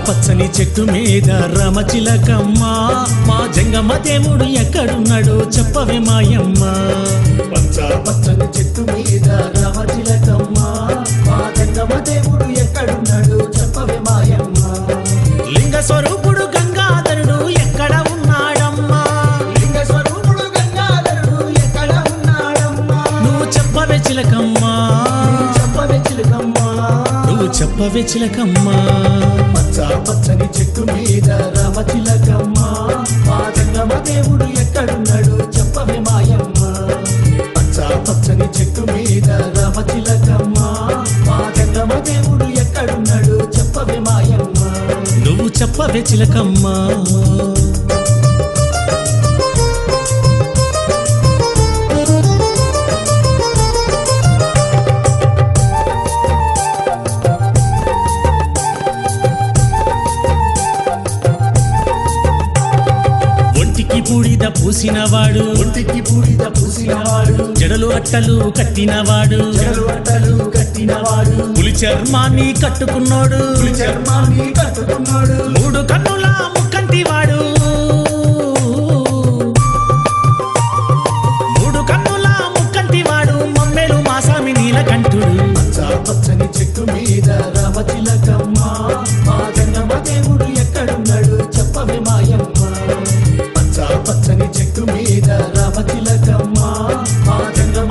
పచ్చని చెట్టు మీద రమచిలకమ్మ మా జంగమ్మ దేవుడు ఎక్కడున్నాడో చెప్పవే మాయమ్మ. పచ్చ చెప్పవే చిలకమ్మా పచ్చ పచ్చని చెట్టు మీద రామచిలకమ్మ మా జంగమ దేవుడు ఎక్కడున్నాడు చెప్పవే మాయమ్మ. పచ్చ పచ్చని చెట్టు మీద రామచిలకమ్మ మా జంగమ దేవుడు ఎక్కడున్నాడు చెప్పవే మాయమ్మ. నువ్వు చెప్పవే చిలకమ్మా. బూడిద పూసినవాడు. ఒంటికి బూడిద పూసినవాడు. జడలు అట్టలు కట్టినవాడు. చెడు అట్టలు కట్టినవాడు. పులి చర్మాన్ని కట్టుకున్నోడు. పులి చర్మాన్ని కట్టుకున్నాడు. మూడు కన్నుల ముక్కంటివాడు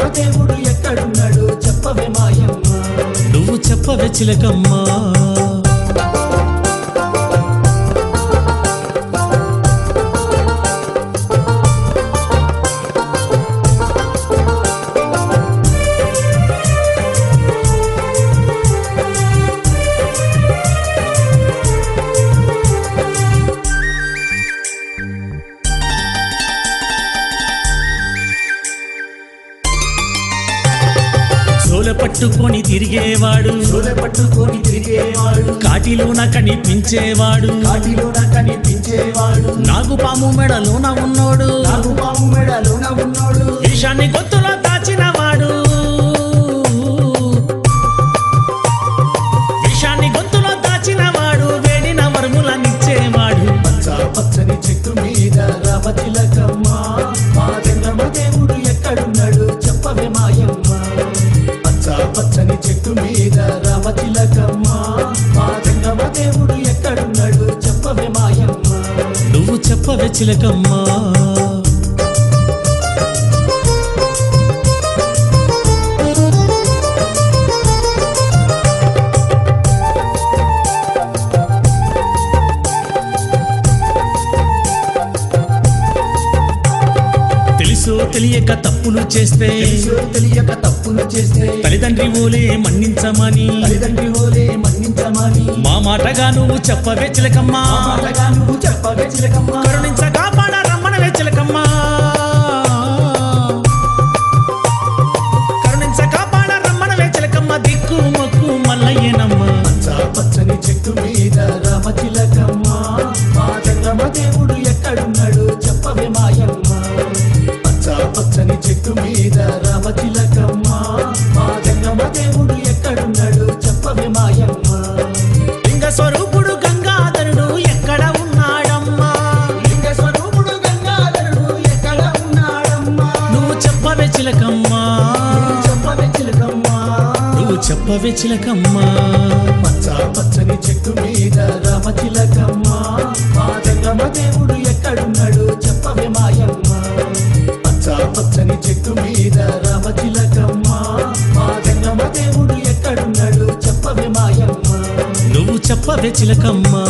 దేవుడు ఎక్కడున్నాడు చెప్పవే మాయమ్మ. నువ్వు చెప్పవే చిలకమ్మా. పట్టుకొని తిరిగేవాడు. పట్టుకొని తిరిగేవాడు. కాటిలోన కనిపించేవాడు. కాటిలోన కనిపించేవాడు. నాగుపాము మెడలోన ఉన్నోడు. నాగు పాము మెడలోన ఉన్నాడు. విషాన్ని గొత్తులో పచ్చని చెట్టు మీద రామతిలకమ్మ మా జంగమ దేవుడు ఎక్కడున్నాడు? చెప్పవే మాయమ్మ. నువ్వు చెప్పవే చిలకమ్మా. తెలియక తప్పులు చేస్తే తెలియక తప్పులు చేస్తే తల్లిదండ్రి ఓలే మన్నించమని తల్లిదండ్రి ఓలే మన్నించమని మా మాటగా నువ్వు చెప్పవే చిలకమ్మా. మాటగా నువ్వు చెప్పవే చిలకమ్మ కరుణించగా పాడ రమ్మనవే చిలకమ్మా. కరుణించగా పాడ రమ్మనవే చిలకమ్మ. దిక్కు మొక్కు మల్లయ్యనమ్మ. పచ్చని చెట్టు మీద రామచిలకమ్మ మా జంగమ దేవుడు ఎక్కడున్నాడు? చెప్పవే మాయ నువ్వు చెప్పవే చిలకమ్మా. చెప్పవే చిలకమ్మ. నువ్వు చెప్పవే చిలకమ్మా. పచ్చ పచ్చని చెట్టు మీద రామచిలకమ్మ మా జంగమ దేవుడు ఎక్కడున్నాడు చెప్పవే మాయమ్మ. పచ్చ పచ్చని చెట్టు మీద రామచిలకమ్మ మా జంగమ దేవుడు ఎక్కడున్నాడు చెప్పవే మాయమ్మ. నువ్వు చెప్పవే చిలకమ్మా.